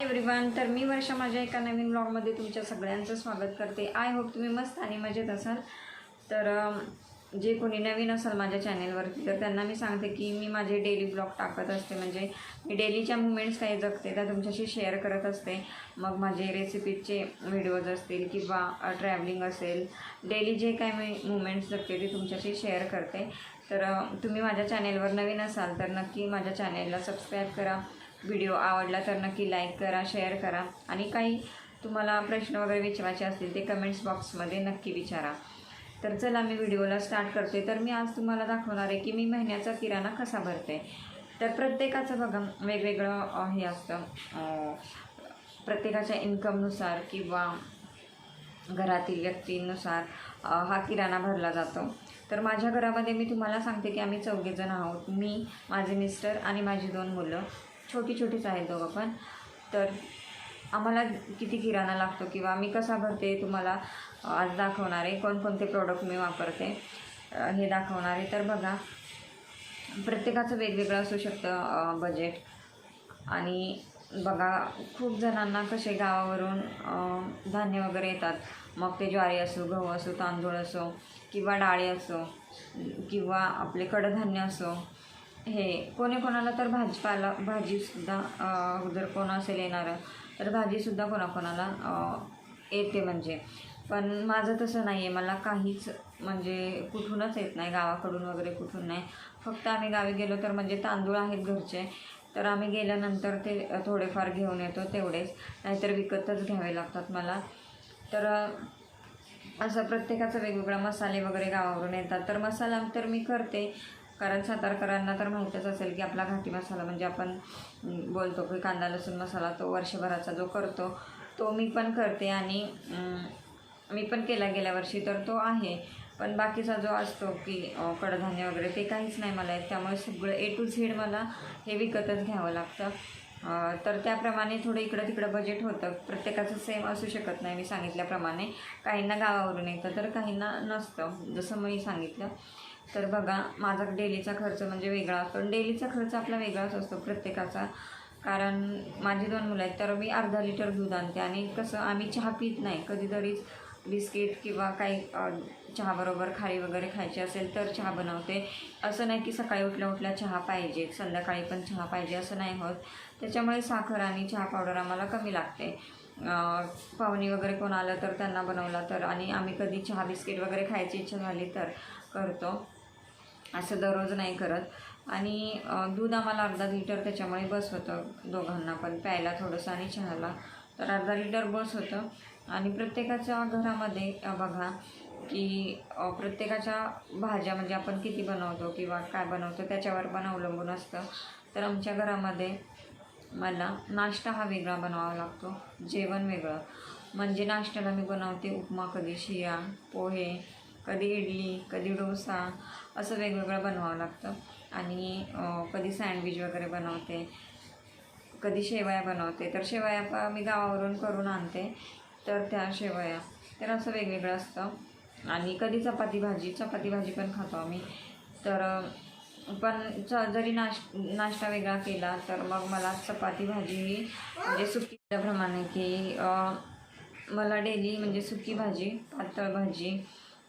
Everyone तर मी वर्षा माझ्या एका नवीन ब्लॉगमध्ये तुमच्या सगळ्यांचं स्वागत करते. आय होप तुम्ही मस्त आणि मजेत असाल. तर जे कोणी नवीन असाल माझ्या चॅनेलवरती तर त्यांना मी सांगते की मी माझे डेली ब्लॉग टाकत असते. म्हणजे मी डेलीच्या मुमेंट्स काही जगते त्या तुमच्याशी शेअर करत असते. मग माझे रेसिपीचे व्हिडिओज असतील किंवा ट्रॅव्हलिंग असेल डेली जे काय मी मुमेंट्स जगते ते तुमच्याशी शेअर करते. तर तुम्ही माझ्या चॅनेलवर नवीन असाल तर नक्की माझ्या चॅनेलला सबस्क्राईब करा. व्हिडिओ आवडला तर नक्की लाईक करा शेअर करा. आणि काही तुम्हाला प्रश्न वगैरे विचारायचे असतील ते कमेंट्स बॉक्समध्ये नक्की विचारा. तर चला मी व्हिडिओला स्टार्ट करते. तर मी आज तुम्हाला दाखवणार आहे की मी महिन्याचा किराणा कसा भरते. तर प्रत्येकाचं बघा वेगवेगळं हे असतं. प्रत्येकाच्या इन्कमनुसार किंवा घरातील व्यक्तींनुसार हा किराणा भरला जातो. तर माझ्या घरामध्ये मी तुम्हाला सांगते की आम्ही चौघेजण आहोत. मी माझे मिस्टर आणि माझी दोन मुलं. छोटी छोटीच आहेत दोघं पण. तर आम्हाला किती किराणा लागतो किंवा मी कसा भरते तुम्हाला आज दाखवणार आहे. कोणकोणते प्रोडक्ट मी वापरते हे दाखवणार आहे. तर बघा प्रत्येकाचं वेगवेगळं असू शकतं बजेट आणि बघा खूप जणांना कसे गावावरून धान्य वगैरे येतात. मग ते ज्वारी असो गहू असो तांदूळ असो किंवा डाळी असो किंवा आपले कडधान्य असो हे कोणी कोणाला तर भाजीपाला भाजीसुद्धा जर कोण असेल येणारं तर भाजीसुद्धा कोणाकोणाला येते म्हणजे. पण माझं तसं नाही आहे मला काहीच म्हणजे कुठूनच येत नाही गावाकडून वगैरे कुठून नाही. फक्त आम्ही गावी गेलो तर म्हणजे तांदूळ आहेत घरचे तर आम्ही गेल्यानंतर ते थोडेफार घेऊन येतो तेवढेच नाहीतर विकतच घ्यावे लागतात मला. तर असं प्रत्येकाचं वेगवेगळं मसाले वगैरे गावावरून येतात तर मसाला तर मी करते कारण सातारकरांना तर माहीतच असेल की आपला घाटी मसाला म्हणजे आपण बोलतो की कांदा लसूण मसाला तो वर्षभराचा जो करतो तो मी पण करते आणि मी पण केला गेल्या वर्षी तर तो आहे. पण बाकीचा जो असतो की कडधान्य वगैरे ते काहीच नाही मला येत. त्यामुळे सगळं ए टू झेड मला हे विकतच घ्यावं लागतं. तर त्याप्रमाणे थोडं इकडं तिकडं बजेट होतं. प्रत्येकाचं सेम असू शकत नाही मी सांगितल्याप्रमाणे. काहींना गावावरून येतं तर काहींना नसतं जसं मी सांगितलं. तर बघा माझा डेलीचा खर्च म्हणजे वेगळा असतो. डेलीचा खर्च आपला वेगळाच असतो प्रत्येकाचा. कारण माझी दोन मुलं आहेत तर मी अर्धा लिटर दूध आणते. आणि कसं आम्ही चहा पित नाही. कधीतरीच बिस्किट किंवा काही चहाबरोबर खारी वगैरे खायची असेल तर चहा बनवते. असं नाही की सकाळी उठल्या उठल्या चहा पाहिजे संध्याकाळी पण चहा पाहिजे असं नाही होत. त्याच्यामुळे साखर आणि चहा पावडर आम्हाला कमी लागते. पाहुणे वगैरे कोण आलं तर त्यांना बनवला तर आणि आम्ही कधी चहा बिस्किट वगैरे खायची इच्छा झाली तर करतो. असं दररोज नाही करत. आणि दूध आम्हाला अर्धा लिटर त्याच्यामुळे बस होतं दोघांना पण प्यायला थोडंसं आणि चहाला. तर अर्धा लिटर बस होतं. आणि प्रत्येकाच्या घरामध्ये बघा की प्रत्येकाच्या भाज्या म्हणजे आपण किती बनवतो किंवा काय बनवतो त्याच्यावर पण अवलंबून असतं. तर आमच्या घरामध्ये मला नाश्ता हा वेगळा बनवावा लागतो. जेवण वेगळं. म्हणजे नाश्त्याला मी बनवते उपमा कधी शिया पोहे कधी इडली कधी डोसा असं वेगवेगळं बनवावं लागतं. आणि कधी सँडविच वगैरे बनवते कधी शेवया बनवते. तर शेवया मी गावावरून करून आणते तर त्या शेवया तर असं वेगवेगळं असतं. आणि कधी चपाती भाजी चपाती भाजी पण खातो आम्ही. तर पण च जरी नाश नाश्ता वेगळा केला तर मग मला चपाती भाजी ही म्हणजे सुकीप्रमाणे की मला डेली म्हणजे सुकी भाजी पातळ भाजी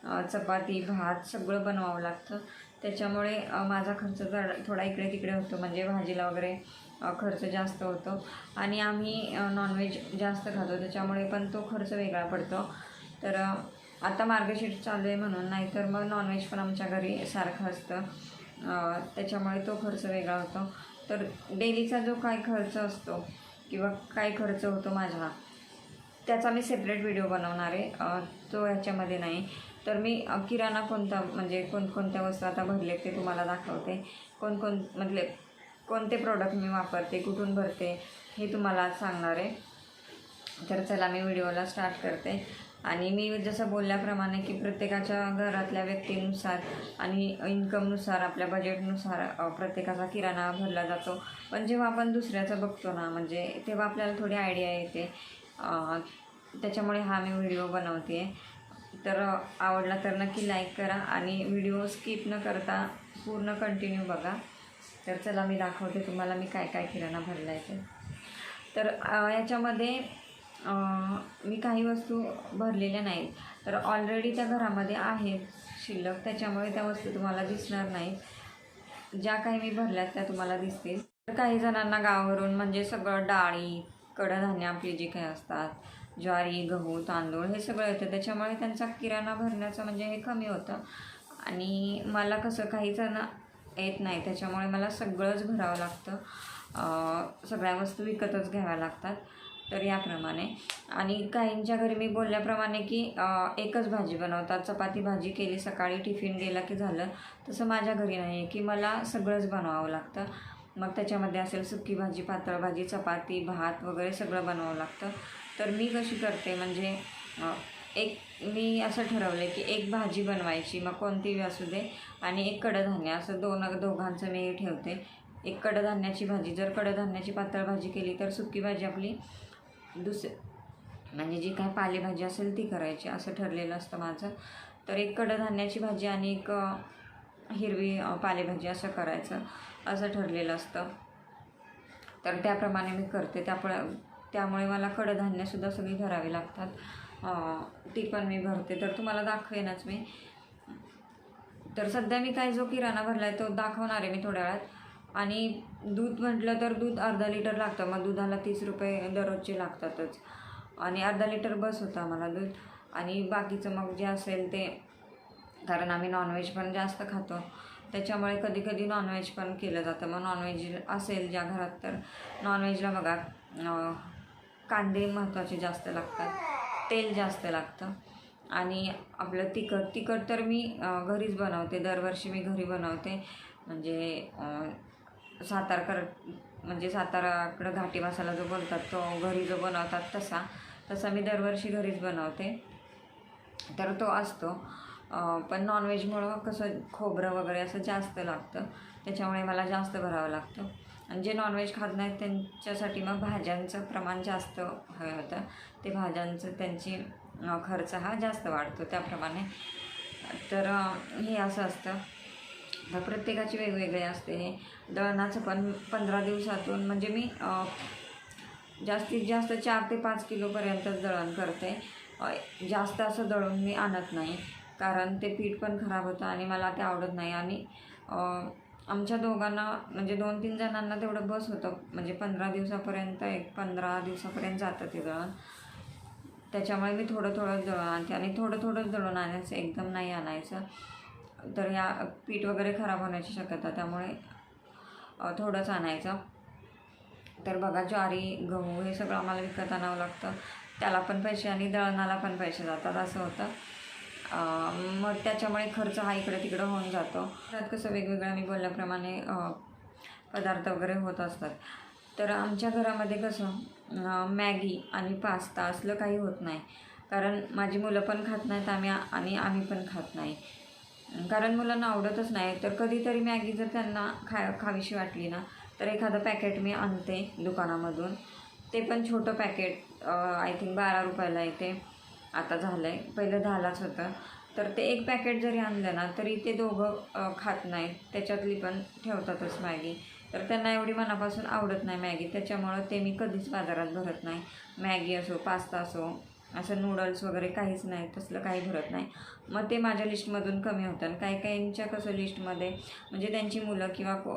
चपाती भात सगळं बनवावं लागतं. त्याच्यामुळे माझा खर्च जरा थोडा इकडे तिकडे होतो म्हणजे भाजीला वगैरे खर्च जास्त होतो. आणि आम्ही नॉनव्हेज जास्त खातो त्याच्यामुळे पण तो खर्च वेगळा पडतो. तर आता मार्गशीट चालू आहे म्हणून नाहीतर मग नॉनव्हेज पण आमच्या घरी सारखं असतं. त्याच्यामुळे तो खर्च वेगळा होतो. तर डेलीचा जो काय खर्च असतो किंवा काय खर्च होतो माझा त्याचा मी सेपरेट व्हिडिओ बनवणार आहे. तो ह्याच्यामध्ये नाही. तर मी किराणा कोणता म्हणजे कोणकोणत्या वस्तू आता भरले ते तुम्हाला दाखवते. कोणकोण म्हटले कोणते प्रोडक्ट मी वापरते कुठून भरते हे तुम्हाला सांगणार आहे. तर चला मी व्हिडिओला स्टार्ट करते. आणि मी जसं बोलल्याप्रमाणे की प्रत्येकाच्या घरातल्या व्यक्तीनुसार आणि इन्कमनुसार आपल्या बजेटनुसार प्रत्येकाचा किराणा भरला जातो. पण जेव्हा आपण दुसऱ्याचं बघतो ना म्हणजे तेव्हा आपल्याला थोडी आयडिया येते. त्याच्यामुळे हा मी व्हिडिओ बनवते आहे तर आवडला तर नक्की लाईक करा आणि व्हिडिओ स्किप न करता पूर्ण कंटिन्यू बघा. तर चला मी दाखवते तुम्हाला मी काय काय किराणा भरला आहे ते. तर याच्यामध्ये मी काही वस्तू भरलेल्या नाहीत. तर ऑलरेडी त्या घरामध्ये आहेत शिल्लक. त्याच्यामुळे त्या वस्तू तुम्हाला दिसणार नाहीत. ज्या काही मी भरल्या त्या तुम्हाला दिसतील. तर काही जणांना गावावरून म्हणजे सगळं डाळी कडधान्य आपली जी काही असतात ज्वारी गहू तांदूळ हे सगळं येतं. त्याच्यामुळे त्यांचा किराणा भरण्याचं म्हणजे हे कमी होतं. आणि मला कसं काही जण येत नाही. त्याच्यामुळे मला सगळंच भरावं लागतं. सगळ्या वस्तू विकतच घ्याव्या लागतात. तर याप्रमाणे. आणि काहींच्या घरी मी बोलल्याप्रमाणे की एकच भाजी बनवतात. चपाती भाजी केली सकाळी टिफिन गेला की झालं. तसं माझ्या घरी नाही आहे की मला सगळंच बनवावं लागतं. मग त्याच्यामध्ये असेल सुकी भाजी पातळ भाजी चपाती भात वगैरे सगळं बनवावं लागतं. तर मी कशी करते म्हणजे एक मी असं ठरवलं की एक भाजी बनवायची मग कोणतीही असू दे आणि एक कडधान्य असं दोन दोघांचं मी ठेवते. एक कडधान्याची भाजी जर कडधान्याची पातळ भाजी केली तर सुकी भाजी आपली दुस म्हणजे जी काय पालेभाजी असेल ती करायची असं ठरलेलं असतं माझं. तर एक कडधान्याची भाजी आणि एक हिरवी पालेभाजी असं करायचं असं ठरलेलं असतं. तर त्याप्रमाणे मी करते त्यामुळे त्यामुळे मला कडधान्यसुद्धा सगळी भरावी लागतात. ती पण मी भरते. तर तुम्हाला दाखवेनच मी. तर सध्या मी काय जो किराणा भरला आहे तो दाखवणार आहे मी थोड्या वेळात. आणि दूध म्हटलं तर दूध अर्धा लिटर लागतं. मग दुधाला तीस रुपये दररोजचे लागतातच. आणि अर्धा लिटर बस होतं आम्हाला दूध. आणि बाकीचं मग जे असेल ते कारण आम्ही नॉनव्हेज पण जास्त खातो. त्याच्यामुळे कधी कधी नॉनव्हेज पण केलं जातं. मग नॉनव्हेज असेल ज्या घरात तर नॉनव्हेजला बघा. कांदे महत्त्वाचे जास्त लागतात. तेल जास्त लागतं. आणि आपलं तिखट तिखट तर मी घरीच बनवते. दरवर्षी मी घरी बनवते. म्हणजे सातारकर म्हणजे साताराकडं घाटी मसाला जो बोलतात तो घरी जो बनवतात तसा. तसा मी दरवर्षी घरीच बनवते. तर तो असतो. पण नॉनव्हेजमुळं कसं खोबरं वगैरे असं जास्त लागतं. त्याच्यामुळे मला जास्त भरावं लागतं. आणि जे नॉनव्हेज खात नाहीत त्यांच्यासाठी मग भाज्यांचं प्रमाण जास्त हवं होतं. ते भाज्यांचं त्यांची खर्च हा जास्त वाढतो त्याप्रमाणे. तर हे असं असतं. तर प्रत्येकाची वेगवेगळे असते हे. दळणाचं पण पंधरा दिवसातून म्हणजे मी जास्तीत जास्त चार ते पाच किलोपर्यंतच दळण करते. जास्त असं दळून मी आणत नाही. कारण ते पीठ पण खराब होतं आणि मला ते आवडत नाही. आणि आमच्या दोघांना म्हणजे दोन तीन जणांना तेवढं बस होतं. म्हणजे पंधरा दिवसापर्यंत एक पंधरा दिवसापर्यंत जातं ते दळण त्याच्यामुळे मी थोडं थोडं दळून आणते आणि थोडं थोडंच दळून आणायचं एकदम नाही आणायचं. तर या पीठ वगैरे खराब होण्याची शक्यता त्यामुळे थोडंच आणायचं. तर बघा ज्वारी गहू हे सगळं आम्हाला विकत आणावं लागतं. त्याला पण पैसे आणि दळणाला पण पैसे जातात असं होतं. मग त्याच्यामुळे खर्च हा इकडे तिकडं होऊन जातो. त्यात कसं वेगवेगळ्या मी बोलल्याप्रमाणे पदार्थ वगैरे होत असतात. तर आमच्या घरामध्ये कसं मॅगी आणि पास्ता असलं काही होत नाही. कारण माझी मुलं पण खात नाहीत आम्ही आणि आम्ही पण खात नाही. कारण मुलांना आवडतच नाही. तर कधीतरी मॅगी जर त्यांना खा खावीशी वाटली ना तर एखादं पॅकेट मी आणते दुकानामधून. ते पण छोटं पॅकेट आय थिंक बारा रुपयाला येते. आता झालं आहे पहिलं दहालाच होतं. तर ते एक पॅकेट जरी आणलं ना तरी ते दोघं खात नाहीत त्याच्यातली पण ठेवतातच मॅगी. तर त्यांना एवढी मनापासून आवडत नाही मॅगी. त्याच्यामुळं ते मी कधीच बाजारात भरत नाही. मॅगी असो पास्ता असो असं नूडल्स वगैरे काहीच नाही. तसलं काही भरत नाही. मग ते माझ्या लिस्टमधून कमी होतं. आणि काही काहींच्या कसं लिस्टमध्ये म्हणजे त्यांची मुलं किंवा को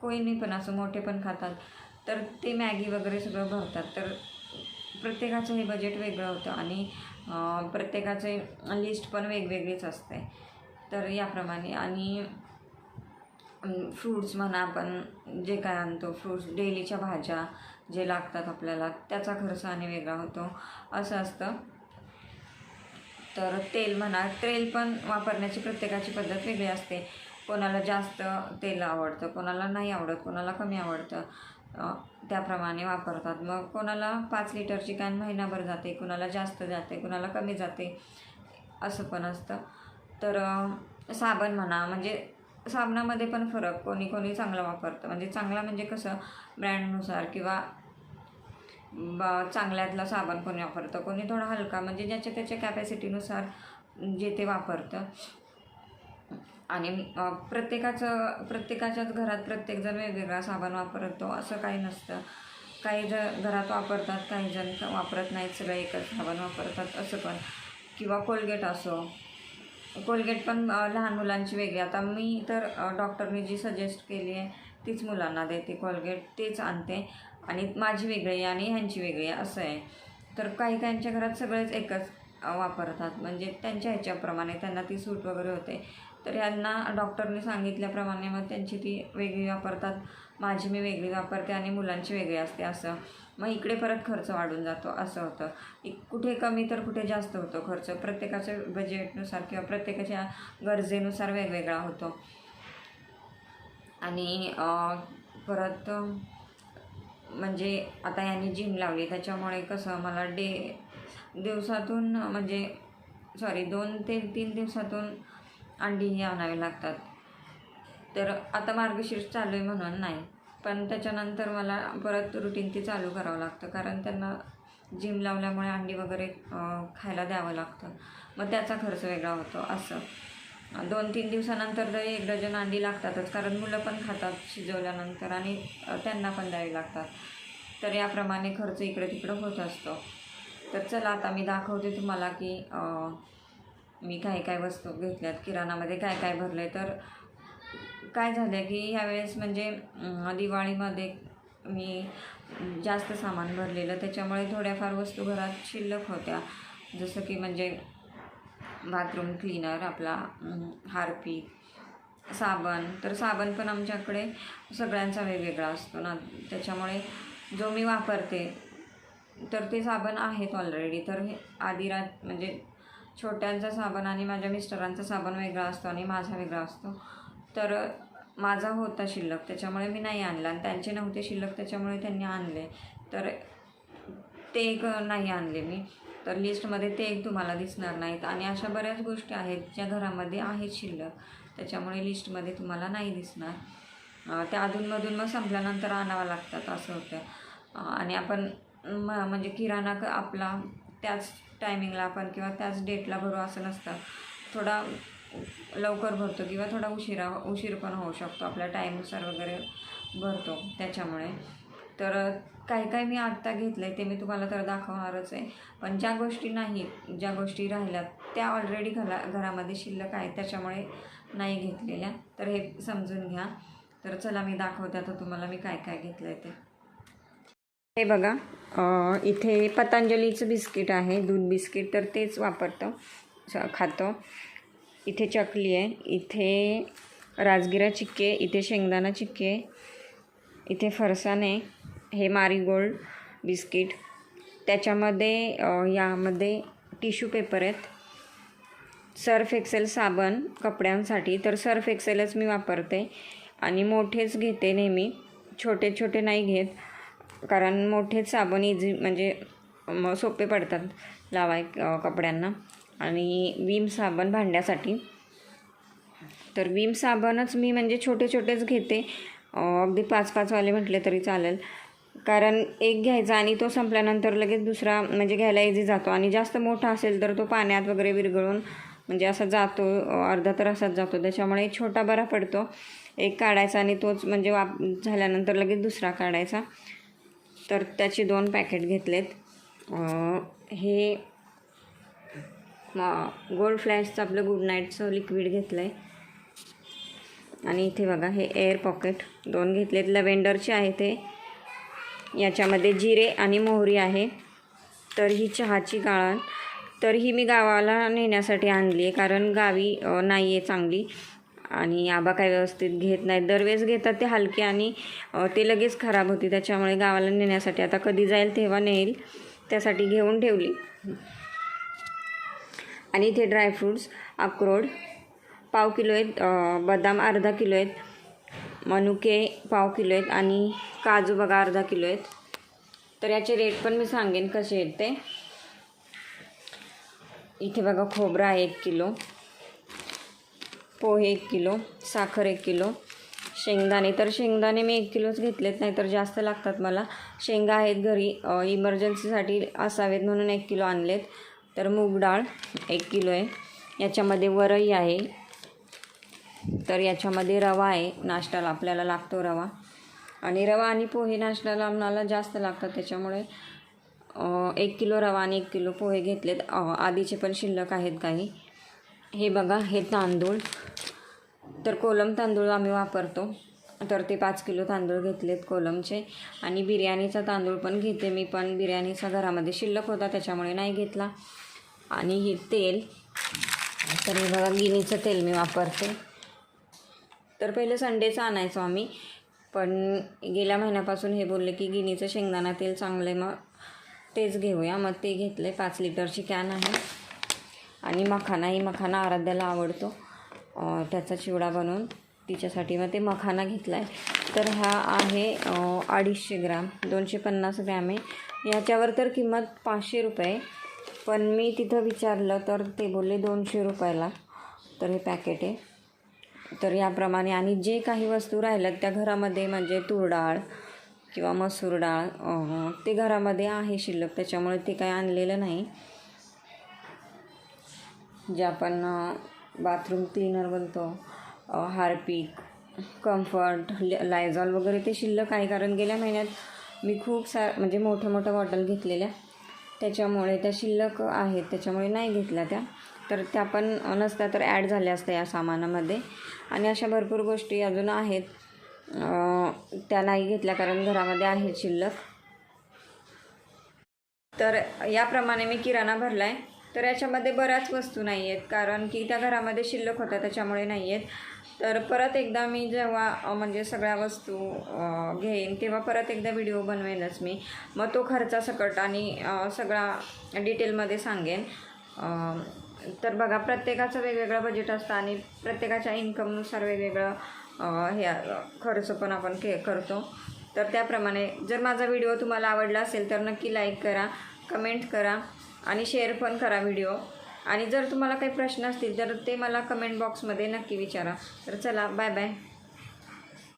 कोणी पण असं मोठे पण खातात तर ते मॅगी वगैरे सगळं भरतात. तर प्रत्येकाचं हे बजेट वेगळं होतं. आणि प्रत्येकाचे लिस्ट पण वेगवेगळीच असते. तर याप्रमाणे आणि फ्रूट्स म्हणा आपण जे काय आणतो फ्रूट्स डेलीच्या भाज्या जे लागतात आपल्याला त्याचा खर्च आणि वेगळा होतो. असं असतं. तर तेल म्हणा तेल पण वापरण्याची प्रत्येकाची पद्धत वेगळी असते. कोणाला जास्त तेल आवडतं कोणाला नाही आवडत कोणाला कमी आवडतं. त्याप्रमाणे वापरतात. मग कोणाला पाच लिटरची कॅन महिनाभर जाते कुणाला जास्त जाते कुणाला कमी जाते असं पण असतं. तर साबण म्हणा म्हणजे साबणामध्ये पण फरक कोणी कोणी चांगला वापरतं. म्हणजे चांगला म्हणजे कसं ब्रँडनुसार किंवा ब चांगल्यातला साबण कोणी वापरतं. कोणी थोडा हलका म्हणजे ज्याच्या त्याच्या कॅपॅसिटीनुसार जे ते वापरतं. आणि प्रत्येकाचं प्रत्येकाच्याच घरात प्रत्येकजण वेगवेगळा साबण वापरतो असं काही नसतं. काही जण घरात वापरतात काही जण वापरत नाहीत सगळे एकच साबण वापरतात असं पण. किंवा कोलगेट असो. कोलगेट पण लहान मुलांची वेगळी. आता मी तर डॉक्टरनी जी सजेस्ट केली आहे तीच मुलांना देते कोलगेट तेच आणते. आणि माझी वेगळी आणि ह्यांची वेगळी असं आहे. तर काही काहींच्या घरात सगळेच एकच वापरतात. म्हणजे त्यांच्या ह्याच्याप्रमाणे त्यांना ती सूट वगैरे होते. तर यांना डॉक्टरने सांगितल्याप्रमाणे मग त्यांची ती वेगळी वापरतात. माझी मी वेगळी वापरते आणि मुलांची वेगळी असते असं. मग इकडे परत खर्च वाढून जातो असं होतं. इ- कुठे कमी तर कुठे जास्त होतो खर्च. प्रत्येकाच्या बजेटनुसार किंवा प्रत्येकाच्या गरजेनुसार वेगवेगळा होतो. आणि परत म्हणजे आता यांनी जिम लावली. त्याच्यामुळे कसं मला डे दिवसातून म्हणजे सॉरी दोन ते तीन दिवसातून अंडीही आणावी लागतात. तर आता मार्गशीर्ष चालू आहे म्हणून नाही. पण त्याच्यानंतर मला परत रुटीन ते चालू करावं लागतं. कारण त्यांना जिम लावल्यामुळे अंडी वगैरे खायला द्यावं लागतं. मग त्याचा खर्च वेगळा होतो असं. दोन तीन दिवसानंतर तरी एक डझन अंडी लागतातच. कारण मुलं पण खातात शिजवल्यानंतर आणि त्यांना पण द्यावी लागतात. तर याप्रमाणे खर्च इकडे तिकडं होत असतो. तर चला आता मी दाखवते तुम्हाला की मी काय काय वस्तू घेतल्यात किराणामध्ये काय काय भरलं आहे तर काय झालं की ह्यावेळेस म्हणजे दिवाळीमध्ये मी जास्त सामान भरलेलं त्याच्यामुळे थोड्याफार वस्तू घरात शिल्लक होत्या. जसं की म्हणजे बाथरूम क्लीनर आपला अं, हार्पिक साबण तर साबण पण आमच्याकडे सगळ्यांचा वेगवेगळा असतो ना. त्याच्यामुळे जो मी वापरते तर ते साबण आहेत ऑलरेडी तर हे आधी रात म्हणजे छोट्यांचा साबण आणि माझ्या मिस्टरांचा साबण वेगळा असतो आणि माझा वेगळा असतो. तर माझा होता शिल्लक त्याच्यामुळे मी नाही आणला आणि त्यांचे नव्हते शिल्लक त्याच्यामुळे त्यांनी आणले. तर ते एक नाही आणले मी. तर लिस्टमध्ये ते एक तुम्हाला दिसणार नाहीत. आणि अशा बऱ्याच गोष्टी आहेत ज्या घरामध्ये आहेत शिल्लक त्याच्यामुळे लिस्टमध्ये तुम्हाला नाही दिसणार. त्या अधूनमधून मग संपल्यानंतर आणावं लागतात असं होतं. आणि आपण म म्हणजे किराणा क आपला त्याच टायमिंगला आपण किंवा त्याच डेटला भरू असं नसतं. थोडा लवकर भरतो किंवा थोडा उशिरा उशीर पण होऊ शकतो. आपल्या टाईमनुसार वगैरे भरतो त्याच्यामुळे. तर काय काय मी आत्ता घेतलं आहे ते मी तुम्हाला तर दाखवणारच आहे. पण ज्या गोष्टी नाहीत ज्या गोष्टी राहिल्या त्या ऑलरेडी घरा घरामध्ये शिल्लक आहेत त्याच्यामुळे नाही घेतलेल्या. तर हे समजून घ्या. तर चला मी दाखवते आता तुम्हाला मी काय काय घेतलं आहे ते. हे बघा इथे पतंजलीचं बिस्किट आहे दूध बिस्किट तर तेच वापरतो स- खातो. इथे चकली आहे इथे राजगिरा चिक्के इथे शेंगदाणा चिक्के इथे फरसाण आहे हे मारीगोल्ड बिस्किट. त्याच्यामध्ये यामध्ये टिश्यू पेपर आहेत. सर्फ एक्सेल साबण कपड्यांसाठी तर सर्फ एक्सेलच मी वापरते. आणि मोठेच घेते नेहमी छोटे छोटे नाही घेत. कारण मोठेच साबण इझी म्हणजे म सोपे पडतात लावाय कपड्यांना. आणि विम साबण भांड्यासाठी. तर विम साबणच मी म्हणजे छोटे छोटेच घेते अगदी पाच पाचवाले म्हटले तरी चालेल. कारण एक घ्यायचा आणि तो संपल्यानंतर लगेच दुसरा म्हणजे घ्यायला इझी जातो. आणि जास्त मोठा असेल तर तो पाण्यात वगैरे विरघळून म्हणजे असा जातो अर्धा तर असाच जातो. त्याच्यामुळे एक छोटा बरा पडतो. एक काढायचा आणि तोच म्हणजे वाप झाल्यानंतर लगेच दुसरा काढायचा. तर त्याचे दोन पॅकेट घेतलेत. हे गोल्ड फ्लॅशचं आपलं गुड नाईटचं लिक्विड घेतलं आहे आणि इथे बघा हे एअर पॉकेट दोन घेतलेत. लव्हेंडरचे आहे ते. याच्यामध्ये जिरे आणि मोहरी आहे. तर ही चहाची गाळण. तर ही मी गावाला नेण्यासाठी आणली आहे कारण गावी नाही आहे चांगली. आणि आबा काय व्यवस्थित घेत नाहीत. दरवेळेस घेतात ते हलके आणि ते लगेच खराब होती. त्याच्यामुळे गावाला नेण्यासाठी आता कधी जाईल तेव्हा नेईल. त्यासाठी घेऊन ठेवली. आणि इथे ड्रायफ्रूट्स अक्रोड पाव किलो आहेत बदाम अर्धा किलो आहेत मनुके पाव किलो आहेत आणि काजू बघा अर्धा किलो आहेत. तर याचे रेट पण मी सांगेन कसे आहेत ते. इथे बघा खोबरा आहे एक किलो. पोहे एक किलो साखर एक किलो शेंगदाणे. तर शेंगदाणे मी एक किलोच घेतलेत नाही तर जास्त लागतात मला. शेंगा आहेत घरी इमर्जन्सीसाठी असावेत म्हणून एक किलो आणलेत. तर मूग डाळ एक किलो आहे. याच्यामध्ये वरई आहे. तर याच्यामध्ये रवा आहे. नाश्त्याला आपल्याला लागतो रवा. आणि रवा आणि पोहे नाश्त्याला आम्हाला जास्त लागतात त्याच्यामुळे एक किलो रवा आणि एक किलो पोहे घेतलेत. आधीचे पण शिल्लक आहेत काही. हे बघा हे तांदूळ. तर कोलम तांदूळ आम्ही वापरतो. तर ते पाच किलो तांदूळ घेतलेत कोलमचे. आणि बिर्याणीचा तांदूळ पण घेते मी पण बिर्याणीचा घरामध्ये शिल्लक होता त्याच्यामुळे नाही घेतला. आणि हे तेल. तर हे बघा गिनीचं तेल मी वापरते. तर पहिले संडेचं आणायचो आम्ही. पण गेल्या महिन्यापासून हे बोलले की गिनीचं शेंगदाणा तेल चांगलं आहे मग तेच घेऊया. मग ते घेतले पाच लिटरची कॅन आहे. आणि मखानाही मखाना आराध्याला आवडतो. त्याचा चिवडा बनवून तिच्यासाठी मग ते मखाना घेतला आहे तर हा आहे अडीचशे ग्राम दोनशे पन्नास ग्रॅम. आहे ह्याच्यावर तर किंमत पाचशे रुपये. पण मी तिथं विचारलं तर ते बोलले दोनशे रुपयाला. तर हे पॅकेट आहे. तर याप्रमाणे आणि जे काही वस्तू राहिल्यात त्या घरामध्ये म्हणजे तूर डाळ किंवा मसूर डाळ ते घरामध्ये आहे शिल्लक. त्याच्यामुळे ते काही आणलेलं नाही. जे आपण बाथरूम क्लीनर बनतो हार्पिक कम्फर्ट लायझॉल वगैरे ते शिल्लक आहे. कारण गेल्या महिन्यात मी खूप सा म्हणजे मोठ्या मोठ्या बॉटल घेतलेल्या. त्याच्यामुळे त्या शिल्लक आहेत. त्याच्यामुळे नाही घेतल्या त्या. तर त्या पण नसत्या तर ॲड झाल्या असत्या या सामानामध्ये. आणि अशा भरपूर गोष्टी अजून आहेत. त्या नाही घेतल्या कारण घरामध्ये आहेत शिल्लक. तर याप्रमाणे मी किराणा भरला आहे तर याच्यामध्ये बऱ्याच वस्तू नाही आहेत. कारण की त्या घरामध्ये शिल्लक होत्या त्याच्यामुळे नाही आहेत. तर परत एकदा मी जेव्हा म्हणजे सगळ्या वस्तू घेईन तेव्हा परत एकदा व्हिडिओ बनवेनच मी. मग तो खर्चासकट आणि सगळा डिटेलमध्ये सांगेन. तर बघा प्रत्येकाचं वेगवेगळं बजेट असतं आणि प्रत्येकाच्या इन्कमनुसार वेगवेगळं हे खर्च पण आपण के करतो. तर त्याप्रमाणे जर माझा व्हिडिओ तुम्हाला आवडला असेल तर नक्की लाईक करा कमेंट करा. आणि शेअर पण करा व्हिडिओ आणि जर तुम्हाला काही प्रश्न असतील तर ते मला कमेंट बॉक्समध्ये नक्की विचारा. तर चला बाय बाय